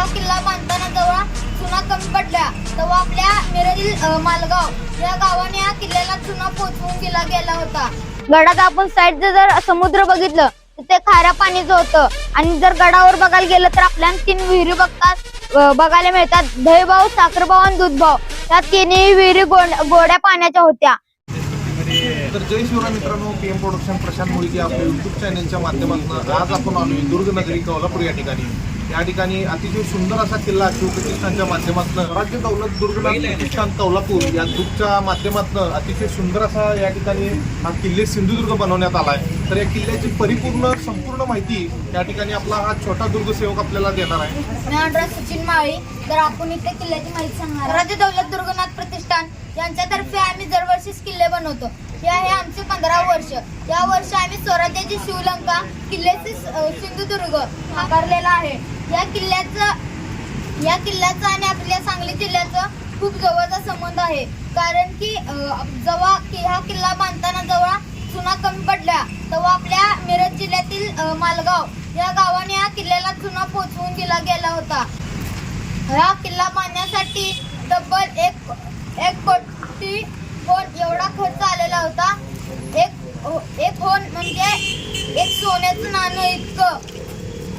हा किल्ला बांधताना जेव्हा चुना कमी पडल्या तेव्हा आपल्या मिरजील मालगाव या गावाने या किल्ल्याला चुना पोचवून दिला गेला होता. गडात आपण साईडचं जर समुद्र बघितलं तर ते खाऱ्या पाणीचं होतं. आणि जर गडावर बघायला गेलं तर आपल्याला तीन विहिरी बघतात बघायला मिळतात. दहीभाव साखरभाव आणि दूधभाव. त्या तिन्ही विहिरी गोड गोड्या पाण्याच्या होत्या. तर जय शिवराय मित्रांनो P M production Prashant Mulge आपल्या युट्यूब चॅनलच्या माध्यमातून आज आपण आलो दुर्ग नगरी कोल्हापूर या ठिकाणी. या ठिकाणी अतिशय सुंदर असा किल्ला शिवप्रतिष्ठानच्या माध्यमातून राज्य दौलत दुर्गनाथ प्रतिष्ठान कोल्हापूर या दुर्गच्या माध्यमातून अतिशय सुंदर असा या ठिकाणी हा किल्ले सिंधुदुर्ग बनवण्यात आला आहे तर या किल्ल्याची परिपूर्ण संपूर्ण माहिती या ठिकाणी आपला हा छोटा दुर्ग सेवक आपल्याला देणार आहे. सचिन माळी. तर आपण इथे किल्ल्याची माहिती सांगणार राज्य दौलत दुर्गनाथ प्रतिष्ठान. यांच्यातर्फे आम्ही दरवर्षीच किल्ले बनवतो. हे आहे आमचे पंधरा वर्ष. या वर्षी आम्ही स्वराज्याची शिवलंका किल्ल्याचे स- सिंधुदुर्ग आकारलेला आहे. या किल्ल्याचं या किल्ल्याचा आणि आपल्या सांगली जिल्ह्याचं खूप जवळचा संबंध आहे. कारण की जेव्हा कि- हा किल्ला बांधताना जेव्हा चुना कमी पडल्या तेव्हा आपल्या मिरज जिल्ह्यातील मालगाव या गावाने या किल्ल्याला चुना पोचवून दिला गेला होता. हा किल्ला बांधण्यासाठी तब्बल एक एक कोटी होन एवढा खर्च आलेला होता. एक हो, एक होन म्हणजे एक सोन्याचं नाणं इतकं.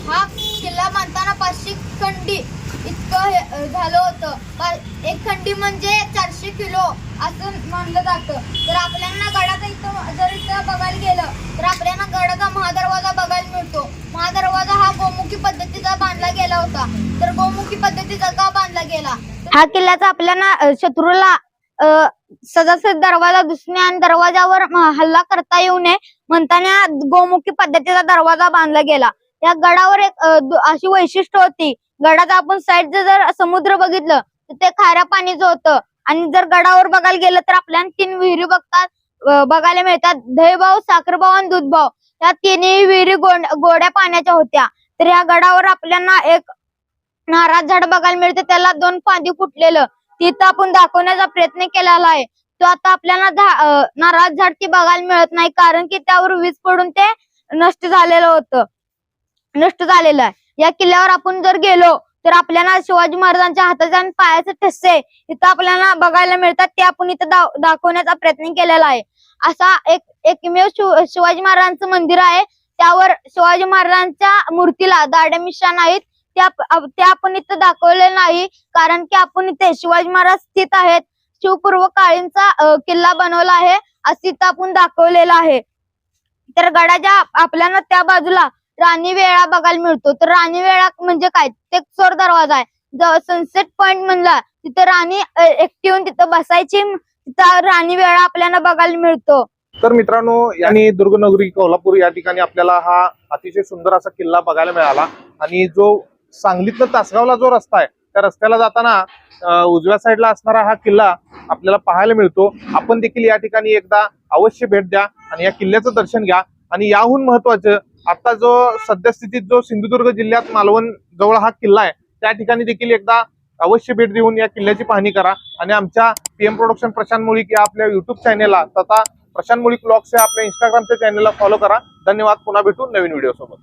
हा किल्ला बांधताना पाचशे खंडी इतकं हे, झालं होतं. एक खंडी म्हणजे चारशे किलो असं मानलं जातं. तर आपल्याला गडाचा इथं जर इथं बघायला गेलं तर आपल्याला गडाचा महादरवाजा हा दरवाजा हा गोमुखी पद्धतीचा बांधला गेला होता. तर गोमुखी पद्धतीचा का बांधला गेला? हा किल्ल्याचा आपल्याला शत्रूला अ, दरवाजा दिसणे आणि दरवाजावर हल्ला करता येऊ नये म्हणताना गोमुखी पद्धतीचा दरवाजा बांधला गेला. या गडावर एक अशी वैशिष्ट्य होती. गडाचा आपण साईडचं जर समुद्र बघितलं तर ते खाऱ्या पाणीचं होतं. आणि जर गडावर बघायला गेलं तर आपल्याला तीन विहिरी बघतात बघायला मिळतात. दहीभाव साखरभाव आणि दूधभाव. या तिन्ही विहिरी गोड गोड्या पाण्याच्या होत्या. तर या गडावर आपल्याला एक नारळ झाड बघायला मिळते. त्याला दोन फांदी फुटलेलं. तिथं आपण दाखवण्याचा प्रयत्न केलेला आहे. तो आता आपल्याला झा- नारळ झाड ती बघायला मिळत नाही. कारण की त्यावर वीज पडून ते नष्ट झालेलं होतं. नष्ट झालेलं आहे. या किल्ल्यावर आपण जर गेलो तर आपल्याला शिवाजी महाराजांच्या हाताचे आणि पायाचे ठस्से इथं आपल्याला बघायला मिळतात. ते आपण इथं दाखवण्याचा प्रयत्न केलेला आहे. असा एक एकमेव शिव- शिवाजी महाराजांचं मंदिर आहे. त्यावर शिवाजी महाराजांच्या मूर्तीला दाढ्या मिशा नाहीत त्या ते आपण इथं दाखवले नाही. कारण की आपण इथे शिवाजी महाराज स्थित आहेत. शिवपूर्व काळींचा किल्ला बनवला आहे. असं इथं आपण दाखवलेलं आहे. तर गडाच्या आपल्याला त्या बाजूला राणी वेळा बघायला मिळतो. तर राणी वेळा म्हणजे काय? ते चोर दरवाजा आहे. सनसेट पॉइंट म्हणला तिथं राणी एकटी येऊन तिथं बसायची तिथं राणी वेळा आपल्याला बघायला मिळतो. तर मित्रांनो यांनी दुर्गनगरी कोल्हापूर या ठिकाणी आपल्याला हा अतिशय सुंदर असा किल्ला बघायला मिळाला. आणि जो सांगलीतनं तासगावला जो रस्ता आहे त्या रस्त्याला जाताना उजव्या साईडला असणारा हा किल्ला आपल्याला पाहायला मिळतो. आपण देखील या ठिकाणी एकदा अवश्य भेट द्या आणि या किल्ल्याचं दर्शन घ्या. आणि याहून महत्वाचं आता जो सद्यस्थितीत जो सिंधुदुर्ग जिल्ह्यात मालवण जवळ हा किल्ला आहे त्या ठिकाणी देखील एकदा अवश्य भेट देऊन या किल्ल्याची पाहणी करा. आणि आमच्या पीएम प्रोडक्शन प्रशांत मुळीक या आपल्या युट्यूब चॅनेलला तथा प्रशांत मुळीक ब्लॉग्स या आपल्या इंस्टाग्रामच्या चॅनेलला फॉलो करा. धन्यवाद. पुन्हा भेटू नवीन व्हिडिओ सोबत.